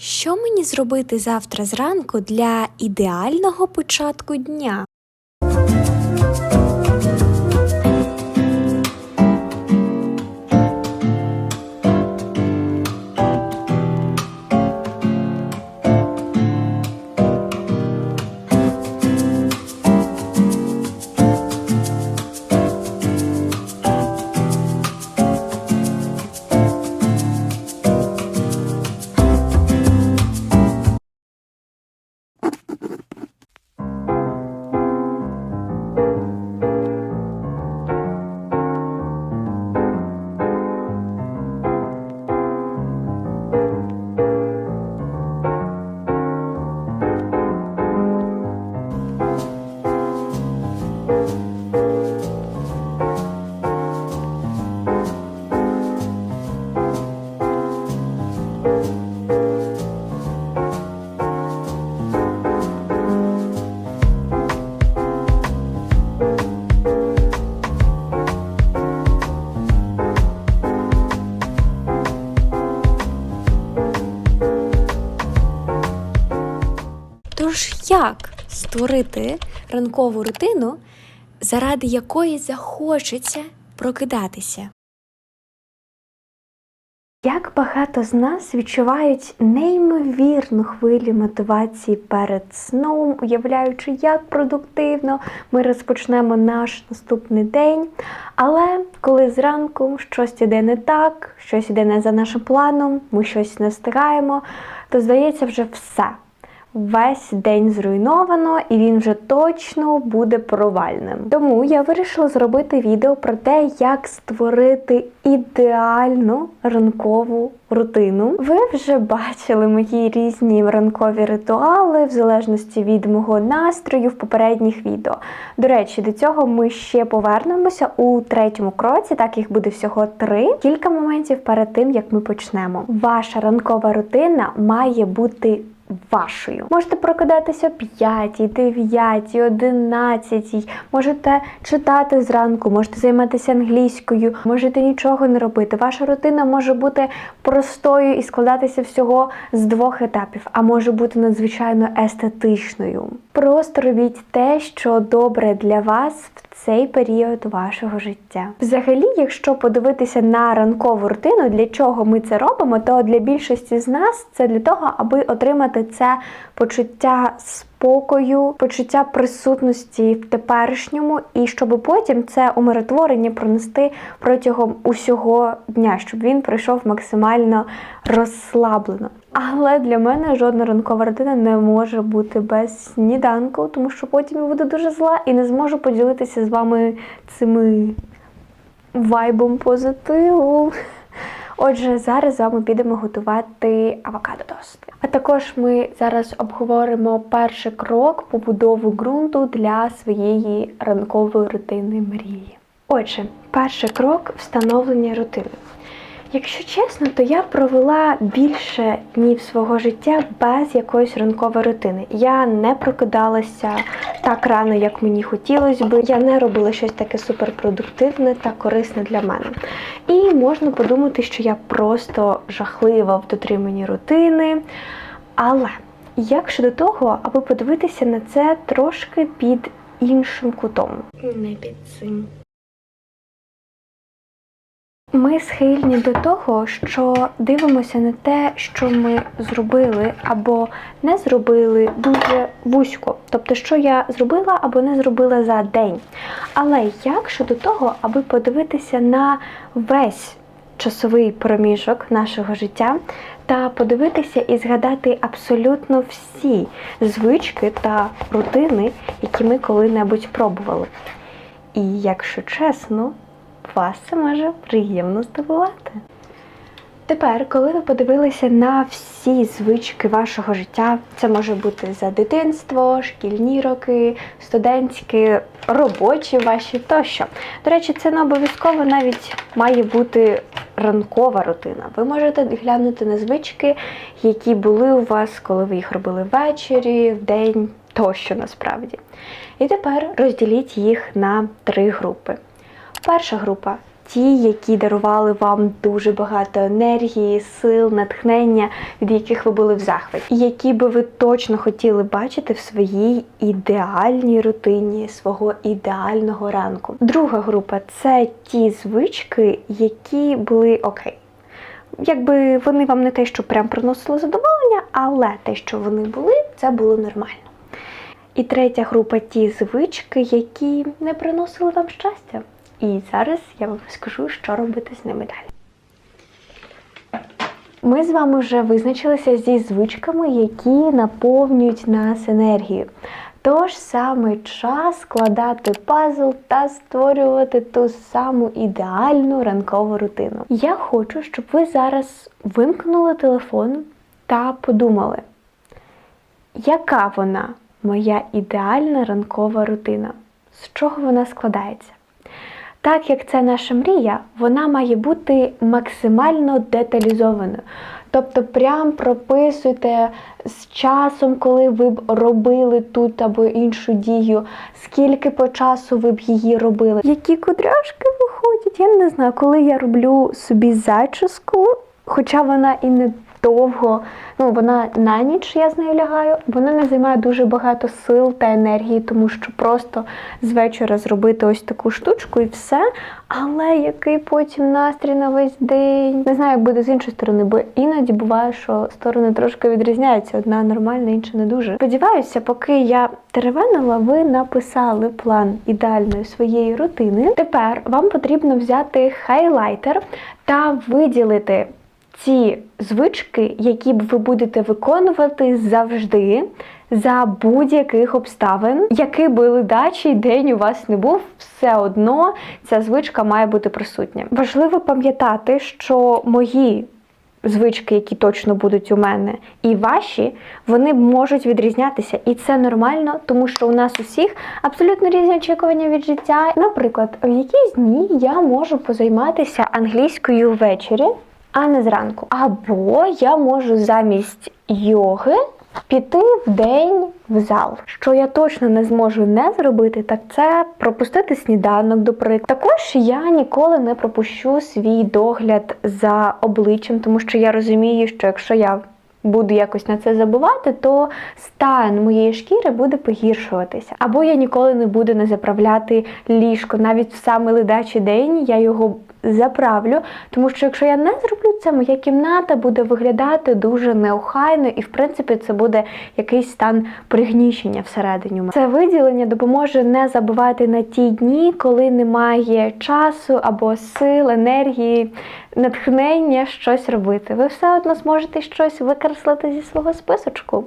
Що мені зробити завтра зранку для ідеального початку дня? Створити ранкову рутину, заради якої захочеться прокидатися? Як багато з нас відчувають неймовірну хвилю мотивації перед сном, уявляючи, як продуктивно ми розпочнемо наш наступний день. Але коли зранку щось іде не так, щось іде не за нашим планом, ми щось не встигаємо, то здається вже все. Весь день зруйновано, і він вже точно буде провальним. Тому я вирішила зробити відео про те, як створити ідеальну ранкову рутину. Ви вже бачили мої різні ранкові ритуали, в залежності від мого настрою в попередніх відео. До речі, до цього ми ще повернемося у третьому кроці, так їх буде всього три. Кілька моментів перед тим, як ми почнемо. Ваша ранкова рутина має бути вашою. Можете прокидатися о 5, 9, 11, можете читати зранку, можете займатися англійською, можете нічого не робити. Ваша рутина може бути простою і складатися всього з двох етапів, а може бути надзвичайно естетичною. Просто робіть те, що добре для вас в цей період вашого життя. Взагалі, якщо подивитися на ранкову рутину, для чого ми це робимо, то для більшості з нас це для того, аби отримати це почуття спокою, почуття присутності в теперішньому, і щоб потім це умиротворення пронести протягом усього дня, щоб він пройшов максимально розслаблено. Але для мене жодна ранкова рутина не може бути без сніданку, тому що потім я буду дуже зла і не зможу поділитися з вами цими вайбом позитиву. Отже, зараз з вами підемо готувати авокадо тост. А також ми зараз обговоримо перший крок побудови ґрунту для своєї ранкової рутини мрії. Отже, перший крок встановлення рутини. Якщо чесно, то я провела більше днів свого життя без якоїсь ранкової рутини. Я не прокидалася так рано, як мені хотілося би. Я не робила щось таке суперпродуктивне та корисне для мене. І можна подумати, що я просто жахлива в дотриманні рутини. Але як щодо того, аби подивитися на це трошки під іншим кутом? Не під цим. Ми схильні до того, що дивимося на те, що ми зробили або не зробили дуже вузько. Тобто, що я зробила або не зробила за день. Але як щодо того, аби подивитися на весь часовий проміжок нашого життя та подивитися і згадати абсолютно всі звички та рутини, які ми коли-небудь пробували. І якщо чесно, вас це може приємно здивувати. Тепер, коли ви подивилися на всі звички вашого життя, це може бути за дитинство, шкільні роки, студентські, робочі ваші тощо. До речі, це не обов'язково навіть має бути ранкова рутина. Ви можете глянути на звички, які були у вас, коли ви їх робили ввечері, в день тощо насправді. І тепер розділіть їх на три групи. Перша група ті, які дарували вам дуже багато енергії, сил, натхнення, від яких ви були в захваті, і які би ви точно хотіли бачити в своїй ідеальній рутині свого ідеального ранку. Друга група це ті звички, які були окей. Якби вони вам не те, що прям приносили задоволення, але те, що вони були, це було нормально. І третя група ті звички, які не приносили вам щастя. І зараз я вам розкажу, що робити з ними далі. Ми з вами вже визначилися зі звичками, які наповнюють нас енергією. Тож саме час складати пазл та створювати ту саму ідеальну ранкову рутину. Я хочу, щоб ви зараз вимкнули телефон та подумали, яка вона моя ідеальна ранкова рутина? З чого вона складається? Так як це наша мрія, вона має бути максимально деталізованою. Тобто, прям прописуйте з часом, коли ви б робили тут або іншу дію, скільки по часу ви б її робили, які кудряшки виходять. Я не знаю, коли я роблю собі зачіску, хоча вона і не довго, ну вона на ніч я з нею лягаю, вона не займає дуже багато сил та енергії, тому що просто з вечора зробити ось таку штучку і все. Але який потім настрій на весь день. Не знаю, як буде з іншої сторони, бо іноді буває, що сторони трошки відрізняються. Одна нормальна, інша не дуже. Сподіваюся, поки я теревенила, ви написали план ідеальної своєї рутини. Тепер вам потрібно взяти хайлайтер та виділити ці звички, які ви будете виконувати завжди. За будь-яких обставин, який би ледачий день у вас не був, все одно ця звичка має бути присутня. Важливо пам'ятати, що мої звички, які точно будуть у мене, і ваші, вони можуть відрізнятися, і це нормально, тому що у нас усіх абсолютно різні очікування від життя. Наприклад, в якісь дні я можу позайматися англійською ввечері, а не зранку. Або я можу замість йоги піти в день в зал. Що я точно не зможу не зробити, так це пропустити сніданок, до прикладу. Також я ніколи не пропущу свій догляд за обличчям, тому що я розумію, що якщо я буду якось на це забувати, то стан моєї шкіри буде погіршуватися. Або я ніколи не буду не заправляти ліжко. Навіть в самий ледачий день я його заправлю, тому що якщо я не зроблю це, моя кімната буде виглядати дуже неохайно, і в принципі це буде якийсь стан пригнічення всередині. Це виділення допоможе не забувати на ті дні, коли немає часу або сил, енергії, натхнення щось робити. Ви все одно зможете щось викреслити зі свого списочку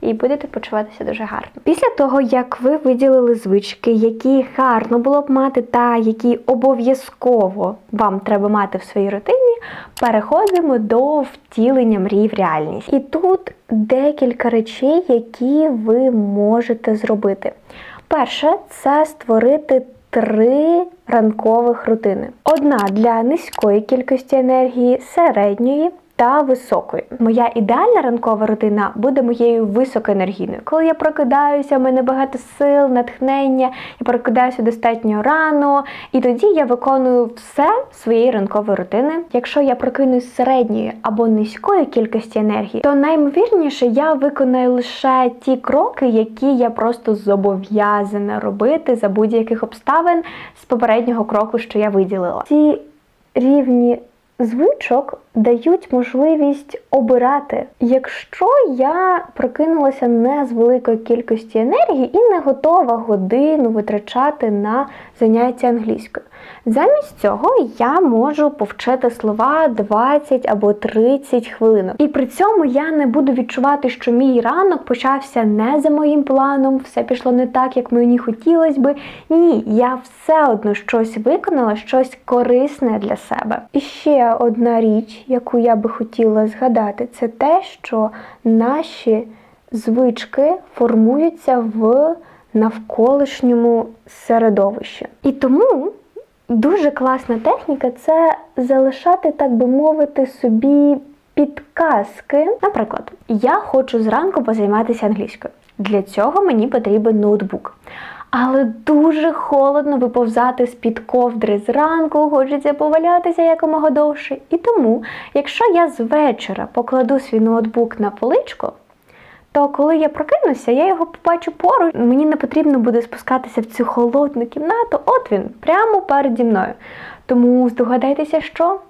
і будете почуватися дуже гарно. Після того, як ви виділили звички, які гарно було б мати, та які обов'язково вам треба мати в своїй рутині, переходимо до втілення мрій в реальність. І тут декілька речей, які ви можете зробити. Перше, це створити три ранкових рутини: одна для низької кількості енергії, середньої та високої. Моя ідеальна ранкова рутина буде моєю високоенергійною. Коли я прокидаюся, в мене багато сил, натхнення, я прокидаюся достатньо рано, і тоді я виконую все своєї ранкової рутини. Якщо я прокинусь середньої або низької кількості енергії, то наймовірніше я виконаю лише ті кроки, які я просто зобов'язана робити за будь-яких обставин з попереднього кроку, що я виділила. Ці рівні звичок дають можливість обирати. Якщо я прокинулася не з великої кількості енергії і не готова годину витрачати на заняття англійською. Замість цього я можу повчити слова 20 або 30 хвилин. І при цьому я не буду відчувати, що мій ранок почався не за моїм планом, все пішло не так, як мені хотілося би. Ні, я все одно щось виконала, щось корисне для себе. І ще одна річ, яку я би хотіла згадати, це те, що наші звички формуються в навколишньому середовищі. І тому дуже класна техніка це залишати, так би мовити, собі підказки. Наприклад, я хочу зранку позайматися англійською. Для цього мені потрібен ноутбук. Але дуже холодно виповзати з-під ковдри зранку, хочеться повалятися якомога довше. І тому, якщо я з вечора покладу свій ноутбук на поличку, то коли я прокинуся, я його побачу поруч. Мені не потрібно буде спускатися в цю холодну кімнату. От він, прямо переді мною. Тому здогадайтеся, що?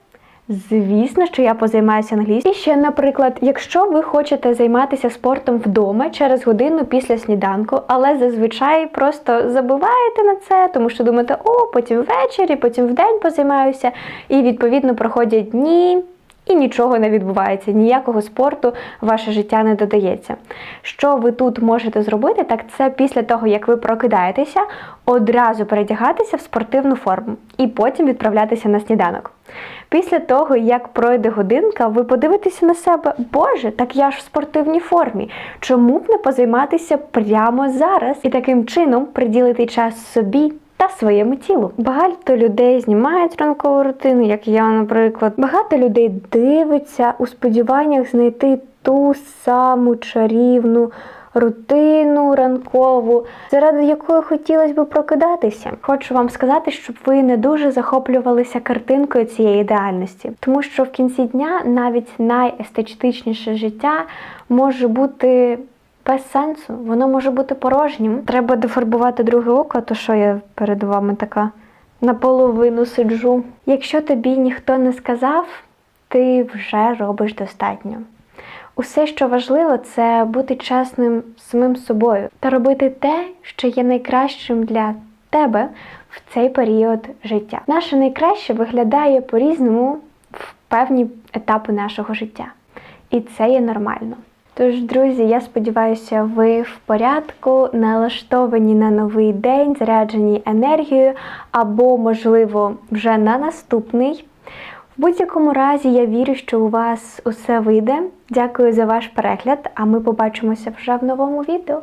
Звісно, що я позаймаюся англійською. І ще, наприклад, якщо ви хочете займатися спортом вдома через годину після сніданку, але зазвичай просто забуваєте на це, тому що думаєте, о, потім ввечері, потім вдень позаймаюся, і відповідно проходять дні. І нічого не відбувається, ніякого спорту ваше життя не додається. Що ви тут можете зробити, так це після того, як ви прокидаєтеся, одразу передягатися в спортивну форму і потім відправлятися на сніданок. Після того, як пройде годинка, ви подивитеся на себе, Боже, так я ж в спортивній формі. Чому б не позайматися прямо зараз і таким чином приділити час собі та своєму тілу. Багато людей знімають ранкову рутину, як я, наприклад. Багато людей дивиться у сподіваннях знайти ту саму чарівну рутину ранкову, заради якої хотілося б прокидатися. Хочу вам сказати, щоб ви не дуже захоплювалися картинкою цієї ідеальності, тому що в кінці дня навіть найестетичніше життя може бути без сенсу, воно може бути порожнім. Треба дефарбувати друге око, то що я перед вами така наполовину сиджу. Якщо тобі ніхто не сказав, ти вже робиш достатньо. Усе, що важливо, це бути чесним самим собою та робити те, що є найкращим для тебе в цей період життя. Наше найкраще виглядає по-різному в певні етапи нашого життя. І це є нормально. Тож, друзі, я сподіваюся, ви в порядку, налаштовані на новий день, заряджені енергією, або, можливо, вже на наступний. В будь-якому разі я вірю, що у вас усе вийде. Дякую за ваш перегляд, а ми побачимося вже в новому відео.